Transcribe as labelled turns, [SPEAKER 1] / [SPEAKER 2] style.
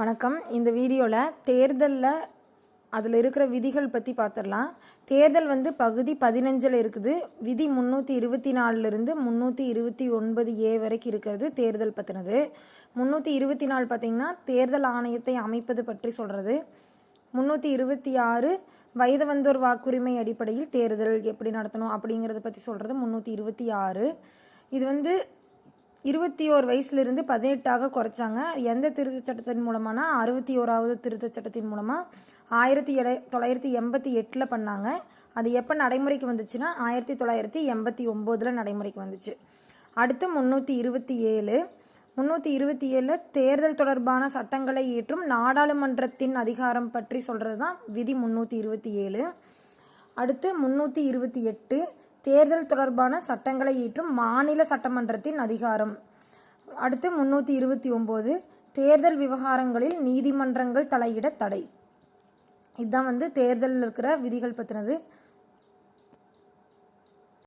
[SPEAKER 1] வணக்கம். இந்த வீடியோவில் தேர்தலில் அதில் இருக்கிற விதிகள் பற்றி பார்த்துடலாம் தேர்தல் வந்து பகுதி பதினஞ்சில் இருக்குது. விதி முந்நூற்றி இருபத்தி நாலுலேருந்து முந்நூற்றி இருபத்தி ஒன்பது ஏ வரைக்கும் இருக்கிறது தேர்தல் பற்றினது முந்நூற்றி இருபத்தி நாலு பார்த்திங்கன்னா தேர்தல் ஆணையத்தை அமைப்பது பற்றி சொல்கிறது முந்நூற்றி இருபத்தி ஆறு வயது வந்தோர் வாக்குரிமை அடிப்படையில் தேர்தல் எப்படி நடத்தணும் அப்படிங்கிறத பற்றி சொல்கிறது முந்நூற்றி இருபத்தி ஆறு. இது வந்து இருபத்தி ஓர் வயசுலேருந்து பதினெட்டாக குறைச்சாங்க. எந்த திருத்தச் சட்டத்தின் மூலமானா? அறுபத்தி ஓராவது திருத்தச் சட்டத்தின் மூலமாக ஆயிரத்தி எட தொள்ளாயிரத்தி எண்பத்தி எட்டில் பண்ணாங்க. அது எப்போ நடைமுறைக்கு வந்துச்சுன்னா? ஆயிரத்தி தொள்ளாயிரத்தி எண்பத்தி ஒம்போதில் நடைமுறைக்கு வந்துச்சு. அடுத்து முந்நூற்றி இருபத்தி ஏழு. முந்நூற்றி இருபத்தி ஏழில் தேர்தல் தொடர்பான சட்டங்களை இயற்றும் நாடாளுமன்றத்தின் அதிகாரம் பற்றி சொல்கிறது தான் விதி முந்நூற்றி இருபத்தி ஏழு. அடுத்து முந்நூற்றி இருபத்தி எட்டு. தேர்தல் தொடர்பான சட்டங்களை இயற்றும் மாநில சட்டமன்றத்தின் அதிகாரம். அடுத்து முன்னூற்றி இருபத்தி ஒம்பது தேர்தல் விவகாரங்களில் நீதிமன்றங்கள் தலையிட தடை. இதுதான் வந்து தேர்தலில் இருக்கிற விதிகள் பற்றினது